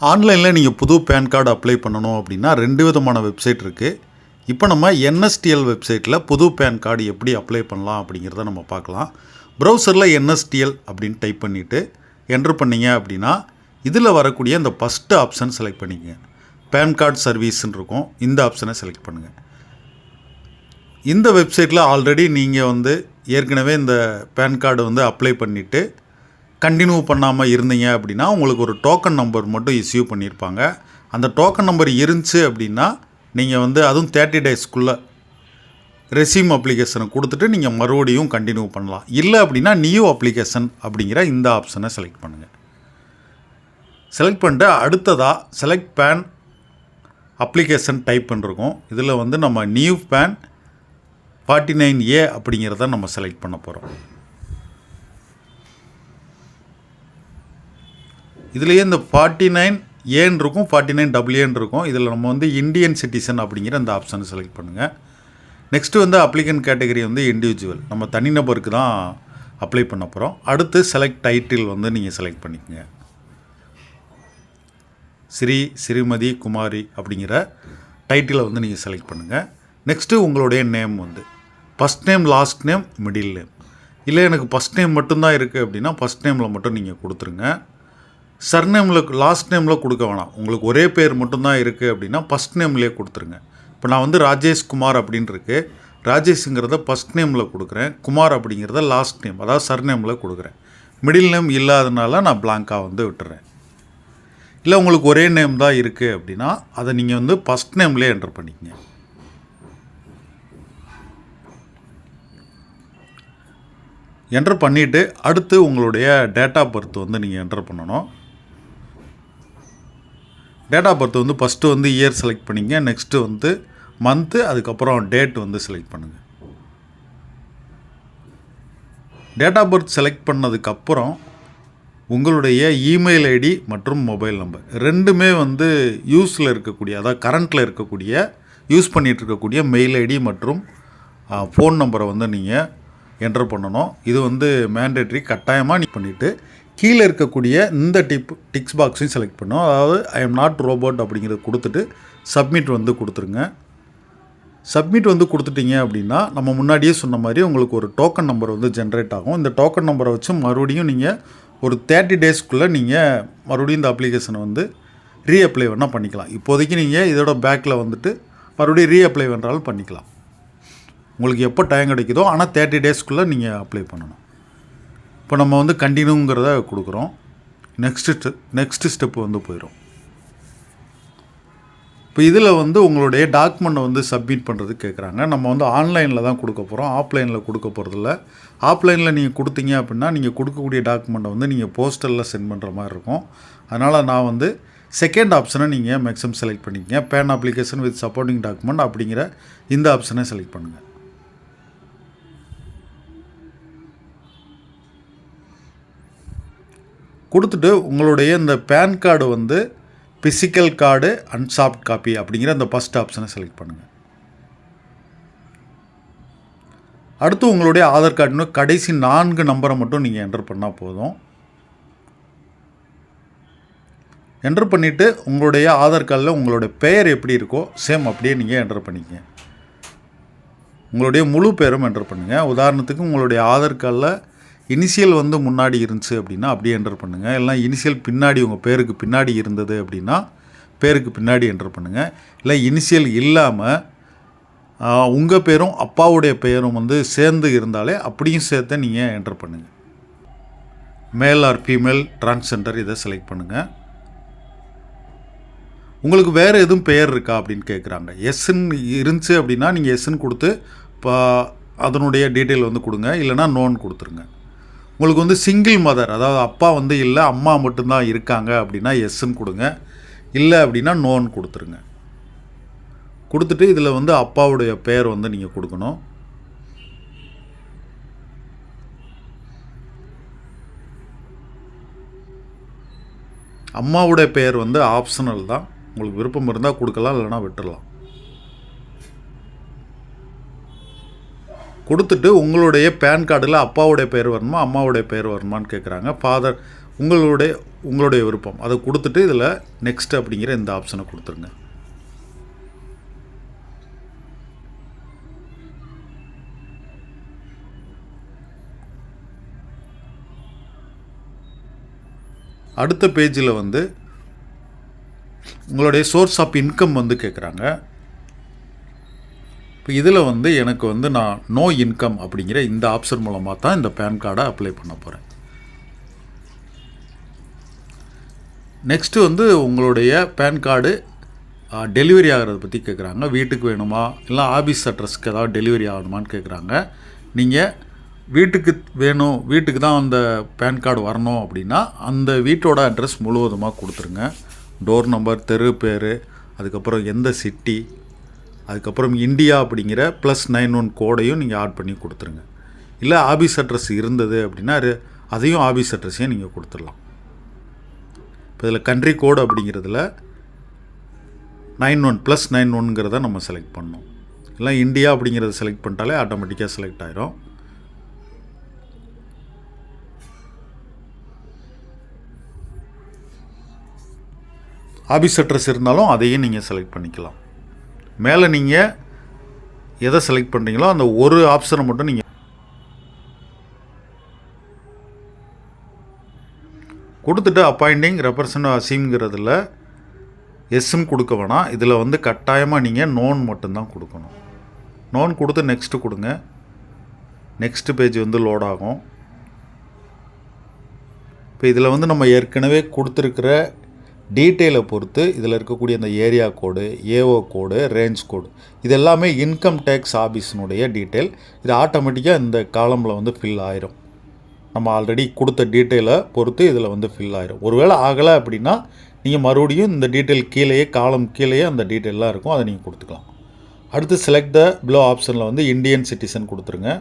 ஆன்லைனில் நீங்கள் புது பேன் கார்டு அப்ளை பண்ணணும் அப்படின்னா ரெண்டு விதமான வெப்சைட் இருக்குது இப்போ நம்ம என்எஸ்டிஎல் வெப்சைட்டில் புது பேன் கார்டு எப்படி அப்ளை பண்ணலாம் அப்படிங்கிறத நம்ம பார்க்கலாம். ப்ரௌசரில் என்எஸ்டிஎல் அப்படின்னு டைப் பண்ணிவிட்டு என்ட்ரு பண்ணீங்க அப்படின்னா இதில் வரக்கூடிய இந்த ஃபஸ்ட்டு ஆப்ஷன் செலக்ட் பண்ணிக்கங்க. பேன் கார்டு சர்வீஸ்ன்னு இருக்கும். இந்த ஆப்ஷனை செலக்ட் பண்ணுங்கள் இந்த வெப்சைட்டில் ஆல்ரெடி நீங்கள் வந்து ஏற்கனவே இந்த பேன் கார்டு வந்து அப்ளை பண்ணிவிட்டு கண்டினியூ பண்ணாமல் இருந்தீங்க அப்படின்னா உங்களுக்கு ஒரு டோக்கன் நம்பர் மட்டும் இஸ்யூ பண்ணியிருப்பாங்க அந்த டோக்கன் நம்பர் இருந்துச்சு அப்படின்னா நீங்கள் வந்து அதுவும் தேர்ட்டி டேஸ்க்குள்ளே ரெசியூம் அப்ளிகேஷனை கொடுத்துட்டு நீங்கள் மறுபடியும் கண்டினியூ பண்ணலாம். இல்லை அப்படின்னா நியூ அப்ளிகேஷன் அப்படிங்கிற இந்த ஆப்ஷனை செலக்ட் பண்ணுங்கள் செலக்ட் பண்ணிட்டு அடுத்ததாக செலக்ட் பேன் அப்ளிகேஷன் டைப் பண்ணிருக்கோம் இதில் வந்து நம்ம new PAN forty nine A அப்படிங்கிறத நம்ம செலக்ட் பண்ண போகிறோம் இதுலேயே இந்த ஃபார்ட்டி நைன் ஏன் இருக்கும் ஃபார்ட்டி நைன் டபுள்யூன் இருக்கும் இதில் நம்ம வந்து இந்தியன் சிட்டிசன் அப்படிங்கிற அந்த ஆப்ஷனை செலக்ட் பண்ணுங்கள் நெக்ஸ்ட்டு வந்து அப்ளிகன் கேட்டகரி வந்து இண்டிவிஜுவல் நம்ம தனிநபருக்கு தான் அப்ளை பண்ண போகிறோம் அடுத்து செலக்ட் டைட்டில் வந்து நீங்கள் செலக்ட் பண்ணிக்கோங்க. ஸ்ரீ ஸ்ரீமதி குமாரி அப்படிங்கிற டைட்டிலை வந்து நீங்கள் செலக்ட் பண்ணுங்கள் நெக்ஸ்ட்டு உங்களுடைய நேம் வந்து first name last name middle name இல்லை எனக்கு ஃபஸ்ட் நேம் மட்டும்தான் இருக்குது அப்படின்னா ஃபஸ்ட் நேமில் மட்டும் நீங்கள் கொடுத்துருங்க. சர்நேமில் லாஸ்ட் நேமில் கொடுக்க வேணாம். உங்களுக்கு ஒரே பேர் மட்டும்தான் இருக்குது அப்படின்னா ஃபஸ்ட் நேம்லேயே கொடுத்துருங்க. இப்போ நான் வந்து ராஜேஷ் குமார் அப்படின்னு இருக்கு ராஜேஷுங்கிறத ஃபஸ்ட் நேமில் கொடுக்குறேன். குமார் அப்படிங்கிறத லாஸ்ட் நேம் அதாவது சர்நேமில் கொடுக்குறேன். மிடில் நேம் இல்லாதனால நான் பிளாங்காக வந்து விட்டுறேன். இல்லை உங்களுக்கு ஒரே நேம் தான் இருக்குது அப்படின்னா அதை நீங்கள் வந்து ஃபஸ்ட் நேம்லேயே என்டர் பண்ணிக்கங்க. என்டர் பண்ணிவிட்டு அடுத்து உங்களுடைய டேட் ஆஃப் பர்த் வந்து நீங்கள் என்டர் பண்ணணும். டேட் ஆஃப் பர்த் வந்து ஃபஸ்ட்டு வந்து இயர் செலக்ட் பண்ணிங்க நெக்ஸ்ட்டு வந்து மந்த்து அதுக்கப்புறம் டேட் வந்து செலக்ட் பண்ணுங்கள் டேட் ஆஃப் பர்த் செலக்ட் பண்ணதுக்கப்புறம் உங்களுடைய இமெயில் ஐடி மற்றும் மொபைல் நம்பர் ரெண்டுமே வந்து யூஸில் இருக்கக்கூடிய அதாவது கரண்ட்டில் இருக்கக்கூடிய யூஸ் பண்ணிகிட்டு இருக்கக்கூடிய மெயில் ஐடி மற்றும் ஃபோன் நம்பரை வந்து நீங்கள் என்டர் பண்ணணும். இது வந்து மேண்டேட்ரி கட்டாயமாக நீ பண்ணிவிட்டு கீழே இருக்கக்கூடிய இந்த டிப் டிக்ஸ் பாக்ஸையும் செலக்ட் பண்ணோம். அதாவது ஐ எம் நாட் ரோபோட் அப்படிங்கிறத கொடுத்துட்டு சப்மிட் வந்து கொடுத்துருங்க. சப்மிட் வந்து கொடுத்துட்டீங்க அப்படின்னா நம்ம முன்னாடியே சொன்ன மாதிரி உங்களுக்கு ஒரு டோக்கன் நம்பர் வந்து ஜென்ரேட் ஆகும். இந்த டோக்கன் நம்பரை வச்சு மறுபடியும் நீங்கள் ஒரு தேர்ட்டி டேஸ்க்குள்ளே நீங்கள் மறுபடியும் இந்த அப்ளிகேஷனை வந்து ரீஅப்ளை வேணால் பண்ணிக்கலாம். இப்போதைக்கு நீங்கள் இதோட பேக்கில் வந்துட்டு மறுபடியும் ரீஅப்ளை வேணாலும் பண்ணிக்கலாம். உங்களுக்கு எப்போ டைம் கிடைக்குதோ ஆனால் தேர்ட்டி டேஸ்க்குள்ளே நீங்கள் அப்ளை பண்ணணும். இப்போ நம்ம வந்து கண்டினியூங்கிறத கொடுக்குறோம். நெக்ஸ்ட்டு ஸ்டெப் நெக்ஸ்ட்டு ஸ்டெப்பு வந்து போயிடும் இப்போ இதில் வந்து உங்களுடைய டாக்குமெண்ட்டை வந்து சப்மிட் பண்ணுறது கேட்குறாங்க. நம்ம வந்து ஆன்லைனில் தான் கொடுக்க போகிறோம் ஆஃப்லைனில் கொடுக்க போகிறதில்ல ஆஃப்லைனில் நீங்கள் கொடுத்தீங்க அப்படின்னா நீங்கள் கொடுக்கக்கூடிய டாக்குமெண்ட்டை வந்து நீங்கள் போஸ்டலில் சென்ட் பண்ணுற மாதிரி இருக்கும். அதனால் நான் வந்து செகண்ட் ஆப்ஷனை நீங்கள் மேக்ஸிமம் செலக்ட் பண்ணிக்கங்க. PAN application with supporting document அப்படிங்கிற இந்த ஆப்ஷனை செலக்ட் பண்ணுங்கள் கொடுத்துட்டு உங்களுடைய இந்த பேன் கார்டு வந்து physical card and soft copy அப்படிங்கிற அந்த ஃபஸ்ட் ஆப்ஷனை செலக்ட் பண்ணுங்கள் அடுத்து உங்களுடைய ஆதார் கார்டுன்னு கடைசி நான்கு நம்பரை மட்டும் நீங்கள் என்டர் பண்ணால் போதும். என்டர் பண்ணிவிட்டு உங்களுடைய ஆதார் கார்டில் உங்களுடைய பெயர் எப்படி இருக்கோ சேம் அப்படியே நீங்கள் என்டர் பண்ணிக்கங்க. உங்களுடைய முழு பேரும் என்டர் பண்ணுங்கள் உதாரணத்துக்கு உங்களுடைய ஆதார் கார்டில் இனிஷியல் வந்து முன்னாடி இருந்துச்சு அப்படின்னா அப்படியே என்டர் பண்ணுங்கள் எல்லாம் இனிஷியல் பின்னாடி உங்கள் பேருக்கு பின்னாடி இருந்தது அப்படின்னா பேருக்கு பின்னாடி என்டர் பண்ணுங்கள் இல்லை இனிஷியல் இல்லாமல் உங்கள் பேரும் அப்பாவுடைய பெயரும் வந்து சேர்ந்து இருந்தாலே அப்படியும் சேர்த்து நீங்கள் என்டர் பண்ணுங்கள் மேல் ஆர் ஃபீமேல் டிரான்ஸ்ஜெண்டர் இதை செலக்ட் பண்ணுங்கள் உங்களுக்கு வேறு எதுவும் பெயர் இருக்கா அப்படின்னு கேட்குறாங்க எஸ்ன்னு இருந்துச்சு அப்படின்னா நீங்கள் எஸ்ன்னு கொடுத்து இப்போ அதனுடைய டீட்டெயில் வந்து கொடுங்க. இல்லைனா நோன் கொடுத்துருங்க. உங்களுக்கு வந்து சிங்கிள் மதர் அதாவது அப்பா வந்து இல்லை அம்மா மட்டும்தான் இருக்காங்க அப்படின்னா எஸ்ன்னு கொடுங்க. இல்லை அப்படின்னா நோன் கொடுத்துருங்க. கொடுத்துட்டு இதில் வந்து அப்பாவுடைய பெயர் வந்து நீங்கள் கொடுக்கணும். அம்மாவுடைய பெயர் வந்து ஆப்ஷனல் தான். உங்களுக்கு விருப்பம் இருந்தால் கொடுக்கலாம் இல்லைனா விட்டுடலாம் கொடுத்துட்டு உங்களுடைய பேன் கார்டில் அப்பாவுடைய பெயர் வரணுமா அம்மாவுடைய பெயர் வரணுமான்னு கேட்குறாங்க ஃபாதர் உங்களுடைய உங்களுடைய விருப்பம். அதை கொடுத்துட்டு இதில் நெக்ஸ்ட் அப்படிங்கிற இந்த ஆப்ஷனை கொடுத்துருங்க. அடுத்த பேஜில் வந்து உங்களுடைய சோர்ஸ் ஆஃப் இன்கம் வந்து கேட்குறாங்க இப்போ இதில் வந்து எனக்கு வந்து நான் நோ இன்கம் அப்படிங்கிற இந்த ஆப்ஷன் மூலமாக தான் இந்த பேன் கார்டை அப்ளை பண்ண போகிறேன் நெக்ஸ்ட்டு வந்து உங்களுடைய பேன் கார்டு டெலிவரி ஆகிறத பற்றி கேட்குறாங்க வீட்டுக்கு வேணுமா? இல்லை ஆஃபீஸ் அட்ரஸ்க்கு ஏதாவது டெலிவரி ஆகணுமான்னு கேட்குறாங்க நீங்கள் வீட்டுக்கு வேணும் வீட்டுக்கு தான் அந்த பேன் கார்டு வரணும் அப்படின்னா அந்த வீட்டோட அட்ரஸ் முழுவதுமாக கொடுத்துருங்க. டோர் நம்பர் தெரு பேர் அதுக்கப்புறம் எந்த சிட்டி அதுக்கப்புறம் இந்தியா அப்படிங்கிற ப்ளஸ் நைன் ஒன் கோடையும் நீங்கள் ஆட் பண்ணி கொடுத்துருங்க. இல்லை ஆஃபீஸ் அட்ரஸ் இருந்தது அப்படின்னா அதையும் ஆஃபீஸ் அட்ரஸையும் நீங்கள் கொடுத்துடலாம். இப்போ இதில் கண்ட்ரி கோடு அப்படிங்கிறதுல நைன் ஒன் ப்ளஸ் நைன் ஒன்ங்கிறத நம்ம செலக்ட் பண்ணோம் இல்லை இந்தியா அப்படிங்கிறத செலக்ட் பண்ணிட்டாலே ஆட்டோமேட்டிக்காக செலக்ட் ஆயிரும். ஆஃபீஸ் அட்ரஸ் இருந்தாலும் அதையும் நீங்கள் செலக்ட் பண்ணிக்கலாம். மேலே நீங்கள் எதை செலக்ட் பண்ணுறீங்களோ அந்த ஒரு ஆப்ஷனை மட்டும் நீங்கள் கொடுத்துட்டு அப்பாயிண்டிங் ரெப்ரசன்ட் அசீம்ங்கிறதுல எஸ்ஸும் கொடுக்க வேணாம். இதில் வந்து கட்டாயமாக நீங்கள் நோன் மட்டும்தான் கொடுக்கணும். நோன் கொடுத்து நெக்ஸ்ட்டு கொடுங்க. நெக்ஸ்ட் பேஜ் வந்து லோட் ஆகும். இப்போ இதில் வந்து நம்ம ஏற்கனவே கொடுத்துருக்கிற டீட்டெயிலை பொறுத்து இதில் இருக்கக்கூடிய அந்த area code AO code range code இது எல்லாமே இன்கம் டேக்ஸ் ஆஃபீஸினுடைய டீட்டெயில். இது ஆட்டோமேட்டிக்காக இந்த காலமில் வந்து ஃபில் ஆயிரும். நம்ம ஆல்ரெடி கொடுத்த டீட்டெயிலை பொறுத்து இதில் வந்து ஃபில் ஆயிரும். ஒருவேளை ஆகலை அப்படின்னா நீங்கள் மறுபடியும் இந்த டீட்டெயில் கீழேயே காலம் கீழேயே அந்த டீட்டெயிலாக இருக்கும் அதை நீங்கள் கொடுத்துக்கலாம். அடுத்து செலக்ட் த பிலோ ஆப்ஷனில் வந்து இந்தியன் சிட்டிசன் கொடுத்துருங்க.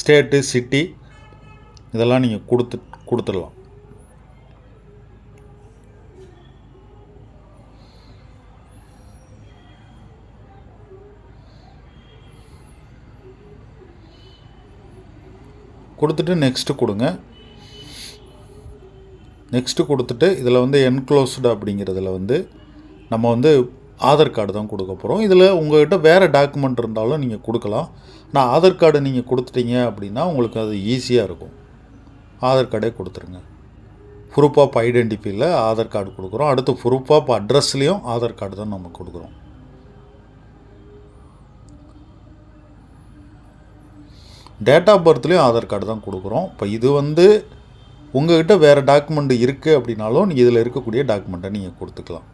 ஸ்டேட்டு சிட்டி இதெல்லாம் நீங்கள் கொடுத்து கொடுத்துடலாம். கொடுத்துட்டு நெக்ஸ்ட்டு கொடுங்க. நெக்ஸ்ட்டு கொடுத்துட்டு இதில் வந்து என்க்ளோஸ்டு அப்படிங்கிறதுல வந்து நம்ம வந்து ஆதார் கார்டு தான் கொடுக்க போகிறோம் இதில் உங்கள்கிட்ட வேறு டாக்குமெண்ட் இருந்தாலும் நீங்கள் கொடுக்கலாம். நான் ஆதார் கார்டு நீங்கள் கொடுத்துட்டீங்க அப்படின்னா உங்களுக்கு அது ஈஸியாக இருக்கும். ஆதார் கார்டே கொடுத்துருங்க. ப்ரூஃப் ஆஃப் ஐடென்டிஃபியில் ஆதார் கார்டு கொடுக்குறோம். அடுத்து ப்ரூஃப் ஆஃப் அட்ரஸ்லேயும் ஆதார் கார்டு தான் நம்ம கொடுக்குறோம். டேட் ஆஃப் பர்த்லேயும் ஆதார் கார்டு தான் கொடுக்குறோம். இப்போ இது வந்து உங்ககிட்ட வேறு டாக்குமெண்ட் இருக்குது அப்படின்னாலும் நீங்கள் இதில் இருக்கக்கூடிய டாக்குமெண்ட்டை நீங்கள் கொடுத்துக்கலாம்.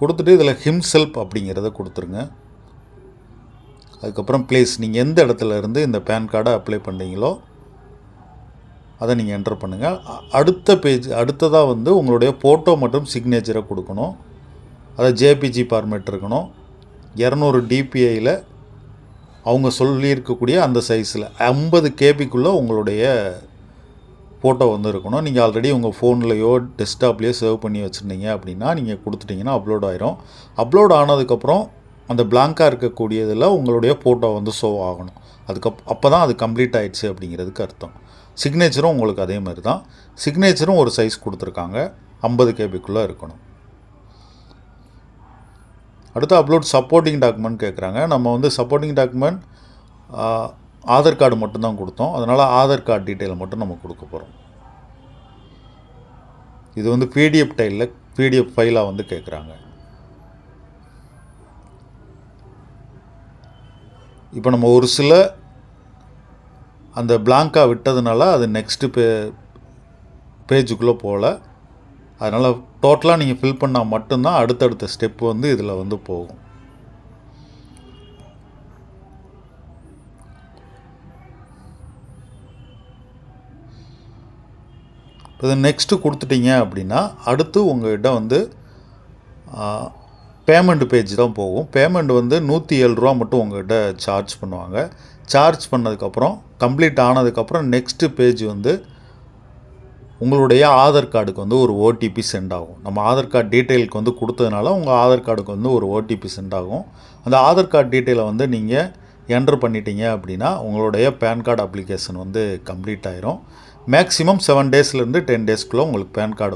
கொடுத்துட்டு இதில் ஹிம்செல்ப் அப்படிங்கிறத கொடுத்துருங்க. அதுக்கப்புறம் ப்ளேஸ் நீங்கள் எந்த இடத்துல இருந்து இந்த பேன் கார்டை அப்ளை பண்ணுறீங்களோ அதை நீங்கள் என்டர் பண்ணுங்கள் அடுத்த பேஜ் அடுத்ததாக வந்து உங்களுடைய ஃபோட்டோ மற்றும் சிக்னேச்சரை கொடுக்கணும். அதை ஜேபிஜி ஃபார்மேட் இருக்கணும். இரநூறு டிபிஐயில் அவங்க சொல்லியிருக்கக்கூடிய அந்த சைஸில் ஐம்பது கேபிக்குள்ளே உங்களுடைய ஃபோட்டோ வந்து இருக்கணும். நீங்கள் ஆல்ரெடி உங்கள் ஃபோன்லேயோ டெஸ்க்டாப்லேயோ சேவ் பண்ணி வச்சுருந்தீங்க அப்படின்னா நீங்கள் கொடுத்துட்டிங்கன்னா அப்லோட் ஆயிரும். அப்லோட் ஆனதுக்கப்புறம் அந்த பிளாங்காக இருக்கக்கூடியதில் உங்களுடைய ஃபோட்டோ வந்து ஷோ ஆகணும். அதுக்கப் அப்போ தான் அது கம்ப்ளீட் ஆகிடுச்சு அப்படிங்கிறதுக்கு அர்த்தம். சிக்னேச்சரும் உங்களுக்கு அதே மாதிரி தான். சிக்னேச்சரும் ஒரு சைஸ் கொடுத்துருக்காங்க. ஐம்பது கேபிக்குள்ளே இருக்கணும். அடுத்து அப்லோட் சப்போர்ட்டிங் டாக்குமெண்ட் கேட்குறாங்க நம்ம வந்து சப்போர்ட்டிங் டாக்குமெண்ட் ஆதார் கார்டு மட்டும்தான் கொடுத்தோம். அதனால் ஆதார் கார்டு டீட்டெயில் மட்டும் நம்ம கொடுக்க போகிறோம் இது வந்து பிடிஎஃப் டைலில் பிடிஎஃப் ஃபைலாக வந்து கேட்குறாங்க இப்போ நம்ம ஒரு சில அந்த பிளாங்காக விட்டதுனால அது நெக்ஸ்ட்டு பே பேஜுக்குள்ளே போகல அதனால் டோட்டலாக நீங்கள் ஃபில் பண்ணால் மட்டும்தான் அடுத்தடுத்த ஸ்டெப் வந்து இதில் வந்து போகும். இப்போ நெக்ஸ்ட்டு கொடுத்துட்டீங்க அப்படின்னா அடுத்து உங்கள்கிட்ட வந்து பேமெண்ட் பேஜ் தான் போகும். பேமெண்ட் வந்து நூற்றி ஏழு ரூபா மட்டும் உங்கள்கிட்ட சார்ஜ் பண்ணுவாங்க. சார்ஜ் பண்ணதுக்கப்புறம் கம்ப்ளீட் ஆனதுக்கப்புறம் நெக்ஸ்ட்டு பேஜ் வந்து உங்களுடைய ஆதார் கார்டுக்கு வந்து ஒரு ஓடிபி சென்ட் ஆகும். நம்ம ஆதார் கார்டு டீட்டெயிலுக்கு வந்து கொடுத்ததுனால உங்கள் ஆதார் கார்டுக்கு வந்து ஒரு ஓடிபி சென்ட் ஆகும். அந்த ஆதார் கார்டு டீட்டெயிலை வந்து நீங்கள் என்டர் பண்ணிட்டீங்க அப்படின்னா உங்களுடைய பேன் கார்டு அப்ளிகேஷன் வந்து கம்ப்ளீட் ஆயிரும். மேக்ஸிமம் செவன் டேஸ்லேருந்து டென் டேஸ்க்குள்ளே உங்களுக்கு பேன் கார்டு